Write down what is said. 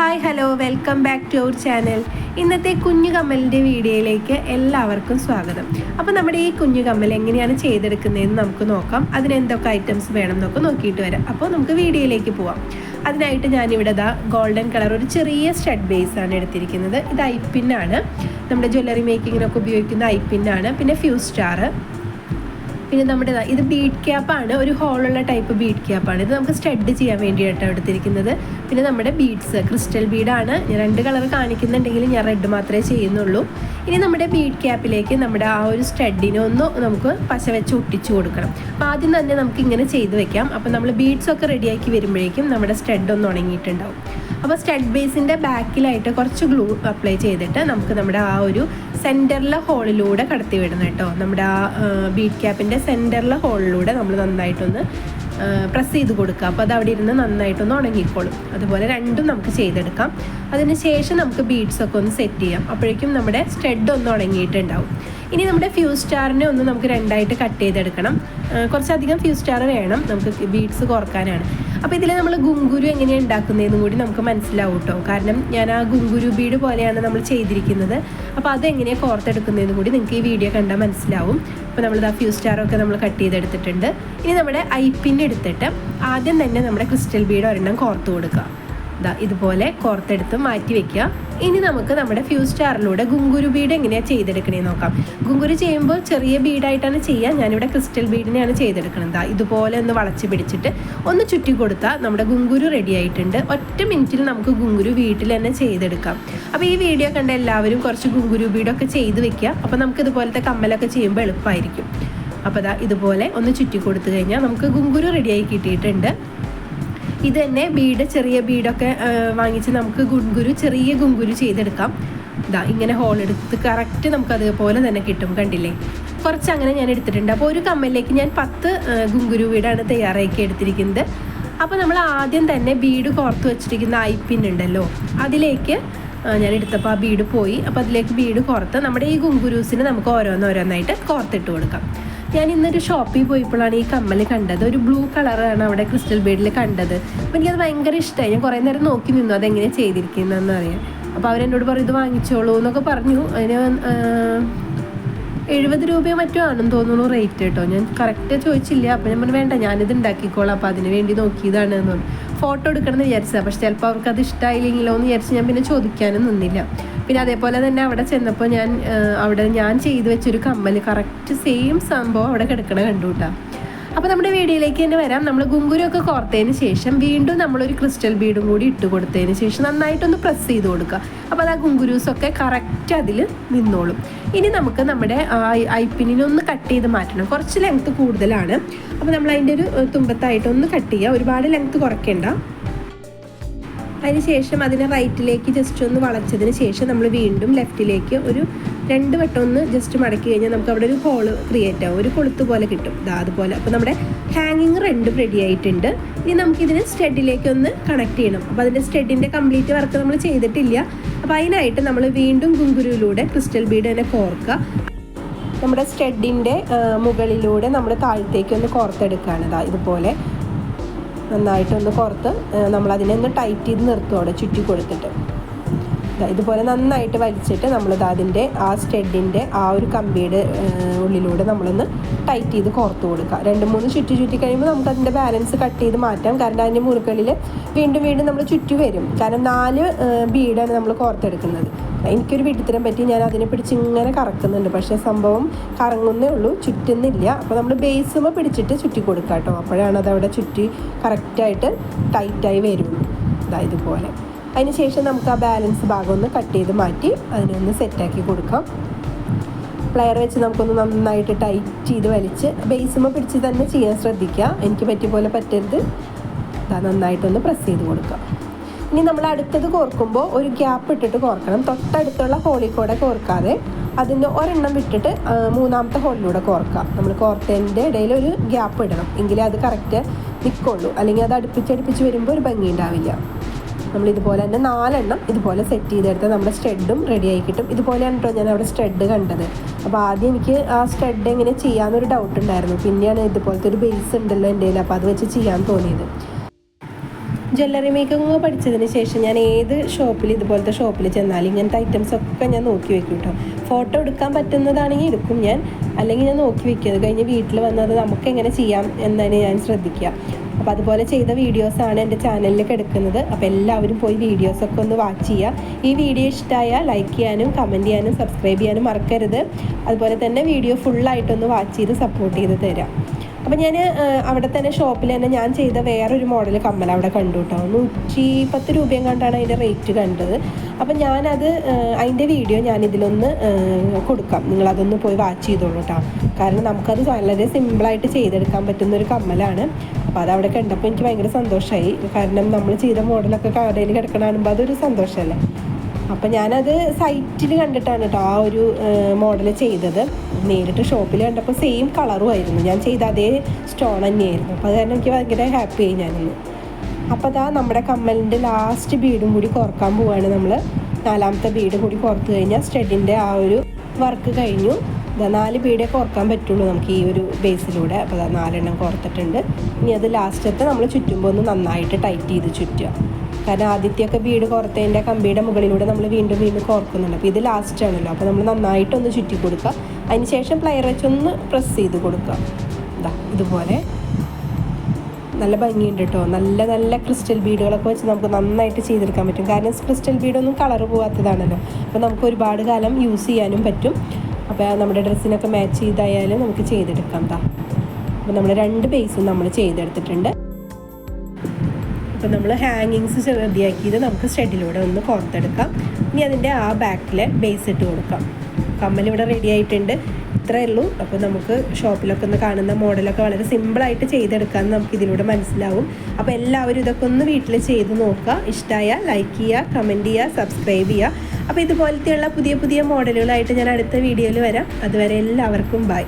Hi hello welcome back to our channel. ഇന്നത്തെ കുഞ്ഞു കമ്മലിന്റെ വീഡിയോയിലേക്ക് എല്ലാവർക്കും സ്വാഗതം. അപ്പോൾ നമ്മുടെ ഈ കുഞ്ഞു കമ്മൽ എങ്ങനെയാണ് ചെയ്തെടുക്കുന്നതെന്ന് നമുക്ക് നോക്കാം. അതിന് എന്തൊക്കെ ഐറ്റംസ് വേണം എന്നൊക്കെ നോക്കിയിട്ട് വരാം. അപ്പോൾ നമുക്ക് വീഡിയോയിലേക്ക് പോവാം. അതിനായിട്ട് ഞാനിവിടെ ദാ ഗോൾഡൻ കളർ ഒരു ചെറിയ സ്റ്റഡ് ബേസ് ആണ് എടുത്തിരിക്കുന്നത്. ഇത് ഐപ്പിന്നാണ് നമ്മുടെ ജ്വല്ലറി മേക്കിങ്ങിനൊക്കെ ഉപയോഗിക്കുന്ന ഐപ്പിന്നാണ് പിന്നെ ഫ്യൂസ് സ്റ്റാർ പിന്നെ നമ്മുടെ ഇത് ബീഡ് ക്യാപ്പാണ് ഒരു ഹോളുള്ള ടൈപ്പ് ബീഡ് ക്യാപ്പാണ് ഇത് നമുക്ക് സ്റ്റഡ് ചെയ്യാൻ വേണ്ടിയിട്ടാണ് എടുത്തിരിക്കുന്നത്. പിന്നെ നമ്മുടെ ബീഡ്സ് ക്രിസ്റ്റൽ ബീഡാണ് രണ്ട് കളർ കാണിക്കുന്നുണ്ടെങ്കിൽ ഞാൻ റെഡ് മാത്രമേ ചെയ്യുന്നുള്ളൂ. ഇനി നമ്മുടെ ബീഡ് ക്യാപ്പിലേക്ക് നമ്മുടെ ആ ഒരു സ്റ്റഡിനെ ഒന്ന് നമുക്ക് പശ വെച്ച് ഒട്ടിച്ചു കൊടുക്കണം. അപ്പോൾ ആദ്യം തന്നെ നമുക്ക് ഇങ്ങനെ ചെയ്ത് വെക്കാം. അപ്പോൾ നമ്മൾ ബീഡ്സ് ഒക്കെ റെഡിയാക്കി വരുമ്പോഴേക്കും നമ്മുടെ സ്റ്റഡ് ഒന്ന് ഉണങ്ങിയിട്ടുണ്ടാവും. അപ്പോൾ സ്റ്റഡ് ബേസിന്റെ ബാക്കിലായിട്ട് കുറച്ച് ഗ്ലൂ അപ്ലൈ ചെയ്തിട്ട് നമുക്ക് നമ്മുടെ ആ ഒരു സെന്ററിലെ ഹോളിലൂടെ കടത്തി വിടണം കേട്ടോ നമ്മുടെ ആ ബീഡ് ക്യാപ്പിന്റെ സെന്ററിലെ ഹോളിലൂടെ നമ്മൾ നന്നായിട്ടൊന്ന് പ്രസ് ചെയ്ത് കൊടുക്കുക അപ്പോൾ അത് അവിടെ ഇരുന്ന് നന്നായിട്ടൊന്ന് ഉണങ്ങിക്കോളും. അതുപോലെ രണ്ടും നമുക്ക് ചെയ്തെടുക്കാം. അതിന് ശേഷം നമുക്ക് ബീഡ്സൊക്കെ ഒന്ന് സെറ്റ് ചെയ്യാം. അപ്പോഴേക്കും നമ്മുടെ സ്റ്റെഡ് ഒന്ന് ഉണങ്ങിയിട്ടുണ്ടാവും. ഇനി നമ്മുടെ ഫ്യൂസ് സ്റ്റാറിനെ ഒന്ന് നമുക്ക് രണ്ടായിട്ട് കട്ട് ചെയ്തെടുക്കണം. കുറച്ചധികം ഫ്യൂസ് സ്റ്റാർ വേണം നമുക്ക് ബീഡ്സ് കുറക്കാനാണ്. അപ്പോൾ ഇതിൽ നമ്മൾ ഗുങ്കുരു എങ്ങനെയാണ് ഉണ്ടാക്കുന്നതെന്നും കൂടി നമുക്ക് മനസ്സിലാവും കേട്ടോ കാരണം ഞാൻ ആ ഗുങ്കുരു ബീഡ് പോലെയാണ് നമ്മൾ ചെയ്തിരിക്കുന്നത്. അപ്പോൾ അത് എങ്ങനെയാണ് കോർത്തെടുക്കുന്നതെന്നും കൂടി നിങ്ങൾക്ക് ഈ വീഡിയോ കണ്ടാൽ മനസ്സിലാവും. അപ്പോൾ നമ്മൾ ആ ഫ്യൂ സ്റ്റാറൊക്കെ നമ്മൾ കട്ട് ചെയ്തെടുത്തിട്ടുണ്ട്. ഇനി നമ്മുടെ ഐപ്പിൻ എടുത്തിട്ട് ആദ്യം തന്നെ നമ്മുടെ ക്രിസ്റ്റൽ ബീഡ് ഒരെണ്ണം കോർത്ത് കൊടുക്കുക. ഇതുപോലെ കോർത്തെടുത്ത് മാറ്റി വെക്കുക. ഇനി നമുക്ക് നമ്മുടെ ഫ്യൂസ് സ്റ്റാറിലൂടെ ഗുങ്കുരു ബീഡ് എങ്ങനെയാണ് ചെയ്തെടുക്കണേ നോക്കാം. ഗുങ്കുരു ചെയ്യുമ്പോൾ ചെറിയ ബീഡായിട്ടാണ് ചെയ്യുക ഞാനിവിടെ ക്രിസ്റ്റൽ ബീഡിനെയാണ് ചെയ്തെടുക്കുന്നത് ഇതുപോലെ ഒന്ന് വളച്ച് പിടിച്ചിട്ട് ഒന്ന് ചുറ്റി കൊടുത്താൽ നമ്മുടെ ഗുങ്കുരു റെഡി ആയിട്ടുണ്ട്. ഒറ്റ മിനിറ്റിൽ നമുക്ക് ഗുങ്കുരു വീട്ടിൽ തന്നെ ചെയ്തെടുക്കാം. അപ്പോൾ ഈ വീഡിയോ കണ്ട എല്ലാവരും കുറച്ച് ഗുങ്കുരു ബീഡൊക്കെ ചെയ്ത് വെക്കുക. അപ്പോൾ നമുക്ക് ഇതുപോലത്തെ കമ്മലൊക്കെ ചെയ്യുമ്പോൾ എളുപ്പമായിരിക്കും. അപ്പോൾ ദാ ഇതുപോലെ ഒന്ന് ചുറ്റി കൊടുത്തു കഴിഞ്ഞാൽ നമുക്ക് ഗുങ്കുരു റെഡിയായി കിട്ടിയിട്ടുണ്ട്. ഇത് തന്നെ ബീഡ് ചെറിയ ബീഡൊക്കെ വാങ്ങിച്ച് നമുക്ക് ഗുങ്കുരു ചെറിയ ഗുങ്കുരു ചെയ്തെടുക്കാം. ഇതാ ഇങ്ങനെ ഹോൾ എടുത്ത് കറക്റ്റ് നമുക്ക് അതുപോലെ തന്നെ കിട്ടും കണ്ടില്ലേ? കുറച്ച് അങ്ങനെ ഞാൻ എടുത്തിട്ടുണ്ട്. അപ്പോൾ ഒരു കമ്മലിലേക്ക് ഞാൻ പത്ത് ഗുങ്കുരു വീടാണ് തയ്യാറാക്കി എടുത്തിരിക്കുന്നത്. അപ്പോൾ നമ്മൾ ആദ്യം തന്നെ ബീഡ് കോർത്ത് വെച്ചിരിക്കുന്ന ഐപ്പിൻ ഉണ്ടല്ലോ അതിലേക്ക് ഞാൻ എടുത്തപ്പോൾ ആ ബീഡ് പോയി. അപ്പോൾ അതിലേക്ക് ബീഡ് കോർത്ത് നമ്മുടെ ഈ ഗുങ്കുരൂസിന് നമുക്ക് ഓരോന്നോരോന്നായിട്ട് കോർത്തിട്ട് കൊടുക്കാം. ഞാൻ ഇന്നൊരു ഷോപ്പിൽ പോയപ്പോഴാണ് ഈ കമ്മൽ കണ്ടത്. ഒരു ബ്ലൂ കളറാണ് അവിടെ ക്രിസ്റ്റൽ ബേഡിൽ കണ്ടത്. അപ്പോൾ എനിക്കത് ഭയങ്കര ഇഷ്ടമായി ഞാൻ കുറേ നേരം നോക്കി നിന്നു. അതെങ്ങനെ ചെയ്തിരിക്കുന്നതെന്ന് അറിയാം അപ്പോൾ അവരെന്നോട് പറഞ്ഞു ഇത് വാങ്ങിച്ചോളൂ എന്നൊക്കെ പറഞ്ഞു. അതിന് എഴുപത് രൂപയോ മറ്റോ ആണെന്ന് തോന്നുന്നു റേറ്റ് കേട്ടോ. ഞാൻ കറക്റ്റ് ചോദിച്ചില്ല. അപ്പം ഞാൻ പറഞ്ഞു വേണ്ട ഞാനിത് ഉണ്ടാക്കിക്കോളാം. അപ്പോൾ അതിന് വേണ്ടി നോക്കിയതാണ് എന്ന് പറഞ്ഞു. ഫോട്ടോ എടുക്കണമെന്ന് വിചാരിച്ചതാണ് പക്ഷെ ചിലപ്പോൾ അവർക്ക് അത് ഇഷ്ടമായില്ലെങ്കിലോ എന്ന് വിചാരിച്ച് ഞാൻ പിന്നെ ചോദിക്കാനും നിന്നില്ല. പിന്നെ അതേപോലെ തന്നെ അവിടെ ചെന്നപ്പോൾ ഞാൻ അവിടെ ഞാൻ ചെയ്തു വെച്ചൊരു കമ്മൽ കറക്റ്റ് സെയിം സംഭവം അവിടെ കിടക്കണ കണ്ടു കേട്ടോ. അപ്പോൾ നമ്മുടെ വീഡിയോയിലേക്ക് തന്നെ വരാം. നമ്മൾ ഗുങ്കുരൊക്കെ കോർത്തതിന് ശേഷം വീണ്ടും നമ്മളൊരു ക്രിസ്റ്റൽ ബീഡും കൂടി ഇട്ട് കൊടുത്തതിന് ശേഷം നന്നായിട്ടൊന്ന് പ്രസ് ചെയ്ത് കൊടുക്കുക. അപ്പോൾ അത് ആ ഗുങ്കുരൂസൊക്കെ കറക്റ്റ് അതിൽ നിന്നോളും. ഇനി നമുക്ക് നമ്മുടെ ഐപ്പിനൊന്ന് കട്ട് ചെയ്ത് മാറ്റണം. കുറച്ച് ലെങ്ത്ത് കൂടുതലാണ്. അപ്പോൾ നമ്മൾ അതിന്റെ ഒരു തുമ്പത്തായിട്ടൊന്ന് കട്ട് ചെയ്യുക ഒരുപാട് ലെങ്ത്ത് കുറയ്ക്കേണ്ട. അതിനുശേഷം അതിനെ റൈറ്റിലേക്ക് ജസ്റ്റ് ഒന്ന് വളച്ചതിന് ശേഷം നമ്മൾ വീണ്ടും ലെഫ്റ്റിലേക്ക് ഒരു രണ്ട് വട്ടം ഒന്ന് ജസ്റ്റ് മടക്കി കഴിഞ്ഞാൽ നമുക്ക് അവിടെ ഒരു ഹോൾ ക്രിയേറ്റ് ആവും. ഒരു കൊളുത്ത് പോലെ കിട്ടും. ദാ അതുപോലെ. അപ്പോൾ നമ്മുടെ ഹാങ്ങിങ് രണ്ടും റെഡി ആയിട്ടുണ്ട്. ഇനി നമുക്കിതിനെ സ്റ്റെഡിലേക്ക് ഒന്ന് കണക്ട് ചെയ്യണം. അപ്പോൾ അതിന്റെ സ്റ്റെഡിന്റെ കംപ്ലീറ്റ് വർക്ക് നമ്മൾ ചെയ്തിട്ടില്ല. അപ്പോൾ അതിനായിട്ട് നമ്മൾ വീണ്ടും ഗുങ്കുരുവിലൂടെ ക്രിസ്റ്റൽ ബീഡ് തന്നെ കോർക്കുക. നമ്മുടെ സ്റ്റെഡിന്റെ മുകളിലൂടെ നമ്മൾ താഴത്തേക്ക് ഒന്ന് കോർത്തെടുക്കുകയാണ്. ഇതാ ഇതുപോലെ. നന്നായിട്ടൊന്ന് കുറത്ത് നമ്മളതിനെ ഒന്ന് ടൈറ്റ് ചെയ്ത് നിർത്തുവാണ് ചുറ്റി കൊടുത്തിട്ട്. ഇതുപോലെ നന്നായിട്ട് വലിച്ചിട്ട് നമ്മളിത് അതിന്റെ ആ സ്റ്റെഡിന്റെ ആ ഒരു കമ്പിയുടെ ഉള്ളിലൂടെ നമ്മളൊന്ന് ടൈറ്റ് ചെയ്ത് കോർത്ത് കൊടുക്കുക. രണ്ട് മൂന്ന് ചുറ്റി ചുറ്റി കഴിയുമ്പോൾ നമുക്ക് അതിന്റെ ബാലൻസ് കട്ട് ചെയ്ത് മാറ്റാം. കാരണം അതിന്റെ മുറുക്കളിൽ വീണ്ടും വീണ്ടും നമ്മൾ ചുറ്റി വരും. കാരണം നാല് ബീഡാണ് നമ്മൾ കോർത്തെടുക്കുന്നത്. എനിക്കൊരു വിട്ടിത്തരം പറ്റി ഞാൻ അതിനെ പിടിച്ച് ഇങ്ങനെ കറക്കുന്നുണ്ട്. പക്ഷേ സംഭവം കറങ്ങുന്നേ ഉള്ളൂ ചുറ്റുന്നില്ല. അപ്പോൾ നമ്മൾ ബേസുമ പിടിച്ചിട്ട് ചുറ്റി കൊടുക്കാം കേട്ടോ. അപ്പോഴാണ് അതവിടെ ചുറ്റി കറക്റ്റായിട്ട് ടൈറ്റായി വരുള്ളൂ ഇതാ ഇതുപോലെ. അതിന് ശേഷം നമുക്ക് ആ ബാലൻസ് ഭാഗം ഒന്ന് കട്ട് ചെയ്ത് മാറ്റി അതിനൊന്ന് സെറ്റാക്കി കൊടുക്കാം. പ്ലെയർ വെച്ച് നമുക്കൊന്ന് നന്നായിട്ട് ടൈറ്റ് ചെയ്ത് വലിച്ച് ബേസുമ പിടിച്ച് തന്നെ ചെയ്യാൻ ശ്രദ്ധിക്കുക. എനിക്ക് പറ്റിയ പോലെ പറ്റരുത്. നന്നായിട്ടൊന്ന് പ്രസ് ചെയ്ത് കൊടുക്കുക. ഇനി നമ്മൾ അടുത്തത് കോർക്കുമ്പോൾ ഒരു ഗ്യാപ്പ് ഇട്ടിട്ട് കോർക്കണം. തൊട്ടടുത്തുള്ള ഹോളിൽ കൂടെ കോർക്കാതെ അതിന്റെ ഒരെണ്ണം വിട്ടിട്ട് മൂന്നാമത്തെ ഹോളിലൂടെ കോർക്കാം നമ്മൾ കോർത്തതിന്റെ ഇടയിൽ ഒരു ഗ്യാപ്പ് ഇടണം. എങ്കിലേ അത് കറക്റ്റ് നിൽക്കുള്ളൂ അല്ലെങ്കിൽ അത് അടുപ്പിച്ചടുപ്പിച്ച് വരുമ്പോൾ ഒരു ഭംഗി ഉണ്ടാവില്ല. നമ്മൾ ഇതുപോലെ തന്നെ നാലെണ്ണം ഇതുപോലെ സെറ്റ് ചെയ്തെടുത്ത് നമ്മുടെ സ്റ്റെഡും റെഡി ആയി കിട്ടും. ഇതുപോലെയാണ് കേട്ടോ ഞാൻ അവിടെ സ്റ്റെഡ് കണ്ടത്. അപ്പോൾ ആദ്യം എനിക്ക് ആ സ്റ്റെഡ് എങ്ങനെ ചെയ്യാമെന്നൊരു ഡൗട്ട് ഉണ്ടായിരുന്നു. പിന്നെയാണ് ഇതുപോലത്തെ ഒരു ബേസ് ഉണ്ടല്ലോ എന്റെ അപ്പോൾ അത് വെച്ച് ചെയ്യാൻ തോന്നിയത്. ജ്വല്ലറി മേക്കിംഗ് പഠിച്ചതിന് ശേഷം ഞാൻ ഏത് ഷോപ്പിൽ ഇതുപോലത്തെ ഷോപ്പിൽ ചെന്നാൽ ഇങ്ങനത്തെ ഐറ്റംസ് ഒക്കെ ഞാൻ നോക്കി വെക്കും കേട്ടോ ഫോട്ടോ എടുക്കാൻ പറ്റുന്നതാണെങ്കിൽ എടുക്കും ഞാൻ. അല്ലെങ്കിൽ ഞാൻ നോക്കി വെക്കും. അത് കഴിഞ്ഞ് വീട്ടിൽ വന്നത് നമുക്ക് എങ്ങനെ ചെയ്യാം എന്നതിന് ഞാൻ ശ്രദ്ധിക്കുക. അപ്പോൾ അതുപോലെ ചെയ്ത വീഡിയോസാണ് എന്റെ ചാനലിൽ എടുക്കുന്നത് അപ്പോൾ എല്ലാവരും പോയി വീഡിയോസൊക്കെ ഒന്ന് വാച്ച് ചെയ്യുക. ഈ വീഡിയോ ഇഷ്ടമായാൽ ലൈക്ക് ചെയ്യാനും കമന്റ് ചെയ്യാനും സബ്സ്ക്രൈബ് ചെയ്യാനും മറക്കരുത്. അതുപോലെ തന്നെ വീഡിയോ ഫുള്ളായിട്ടൊന്ന് വാച്ച് ചെയ്ത് സപ്പോർട്ട് ചെയ്ത് തരാം. അപ്പം ഞാൻ അവിടെ തന്നെ ഷോപ്പിൽ തന്നെ ഞാൻ ചെയ്ത വേറൊരു മോഡൽ കമ്മൽ അവിടെ കണ്ടു കേട്ടോ നൂറ്റി പത്ത് രൂപയും കണ്ടാണ് അതിന്റെ റേറ്റ് കണ്ടത്. അപ്പം ഞാനത് അതിന്റെ വീഡിയോ ഞാൻ ഇതിലൊന്ന് കൊടുക്കാം. നിങ്ങളതൊന്ന് പോയി വാച്ച് ചെയ്തോളൂ കേട്ടോ കാരണം നമുക്കത് വളരെ സിമ്പിളായിട്ട് ചെയ്തെടുക്കാൻ പറ്റുന്ന ഒരു കമ്മലാണ്. അപ്പോൾ അതവിടെ കണ്ടപ്പോൾ എനിക്ക് ഭയങ്കര സന്തോഷമായി കാരണം നമ്മൾ ചെയ്ത മോഡലൊക്കെ കടയിൽ കിടക്കണ കാണുമ്പോൾ അതൊരു സന്തോഷമല്ലേ അപ്പം ഞാനത് സൈറ്റിൽ കണ്ടിട്ടാണ് കേട്ടോ ആ ഒരു മോഡൽ ചെയ്തത്. നേരിട്ട് ഷോപ്പിൽ കണ്ടപ്പോൾ സെയിം കളറും ആയിരുന്നു. ഞാൻ ചെയ്ത അതേ സ്റ്റോൺ തന്നെയായിരുന്നു. അപ്പോൾ അത് കാരണം എനിക്ക് ഭയങ്കര ഹാപ്പി ആയി ഞാനിന്ന് അപ്പോൾ അതാ നമ്മുടെ കമ്മലിന്റെ ലാസ്റ്റ് ബീഡും കൂടി കുറയ്ക്കാൻ പോവാണ് നമ്മൾ നാലാമത്തെ ബീഡ് കൂടി കുറത്ത് കഴിഞ്ഞാൽ സ്റ്റെഡിന്റെ ആ ഒരു വർക്ക് കഴിഞ്ഞു. നാല് ബീഡേ കുറയ്ക്കാൻ പറ്റുള്ളൂ നമുക്ക് ഈ ഒരു ബേസിലൂടെ അപ്പോൾ നാലെണ്ണം കുറത്തിട്ടുണ്ട് ഇനി അത് ലാസ്റ്റത്തെ നമ്മൾ ചുറ്റുമ്പോൾ ഒന്ന് നന്നായിട്ട് ടൈറ്റ് ചെയ്ത് ചുറ്റുക. കാരണം ആദ്യത്തെയൊക്കെ വീട് കുറത്തതിന്റെ കമ്പിയുടെ മുകളിലൂടെ നമ്മൾ വീണ്ടും വീണ്ടും കോർക്കുന്നുണ്ട്. അപ്പോൾ ഇത് ലാസ്റ്റ് ആണല്ലോ. അപ്പോൾ നമ്മൾ നന്നായിട്ടൊന്ന് ചുറ്റി കൊടുക്കുക. അതിന് ശേഷം പ്ലെയർ വെച്ചൊന്ന് പ്രസ് ചെയ്ത് കൊടുക്കുക. ഇതാ ഇതുപോലെ. നല്ല ഭംഗിയുണ്ട് കേട്ടോ നല്ല നല്ല ക്രിസ്റ്റൽ ബീഡുകളൊക്കെ വെച്ച് നമുക്ക് നന്നായിട്ട് ചെയ്തെടുക്കാൻ പറ്റും. കാരണം ക്രിസ്റ്റൽ ബീഡൊന്നും കളർ പോകാത്തതാണല്ലോ അപ്പോൾ നമുക്ക് ഒരുപാട് കാലം യൂസ് ചെയ്യാനും പറ്റും. അപ്പോൾ നമ്മുടെ ഡ്രസ്സിനൊക്കെ മാച്ച് ചെയ്തായാലും നമുക്ക് ചെയ്തെടുക്കാം താ അപ്പോൾ നമ്മൾ രണ്ട് ബേസും നമ്മൾ ചെയ്തെടുത്തിട്ടുണ്ട്. അപ്പോൾ നമ്മൾ ഹാങ്ങിങ്സ് റെഡിയാക്കിയത് നമുക്ക് സ്റ്റെഡിലൂടെ ഒന്ന് കോർത്തെടുക്കാം ഇനി അതിന്റെ ആ ബാക്കിൽ ബേസ് ഇട്ട് കൊടുക്കാം. കമ്മൽ ഇവിടെ റെഡി ആയിട്ടുണ്ട്. ഇത്രയേ ഉള്ളൂ. അപ്പോൾ നമുക്ക് ഷോപ്പിലൊക്കെ ഒന്ന് കാണുന്ന മോഡലൊക്കെ വളരെ സിമ്പിളായിട്ട് ചെയ്തെടുക്കാൻ നമുക്ക് ഇതിലൂടെ മനസ്സിലാവും. അപ്പോൾ എല്ലാവരും ഇതൊക്കെ ഒന്ന് വീട്ടിൽ ചെയ്ത് നോക്കുക. ഇഷ്ടമായ ലൈക്ക് ചെയ്യുക കമന്റ് ചെയ്യുക സബ്സ്ക്രൈബ് ചെയ്യുക. അപ്പോൾ ഇതുപോലത്തെയുള്ള പുതിയ പുതിയ മോഡലുകളായിട്ട് ഞാൻ അടുത്ത വീഡിയോയിൽ വരാം. അതുവരെ എല്ലാവർക്കും ബൈ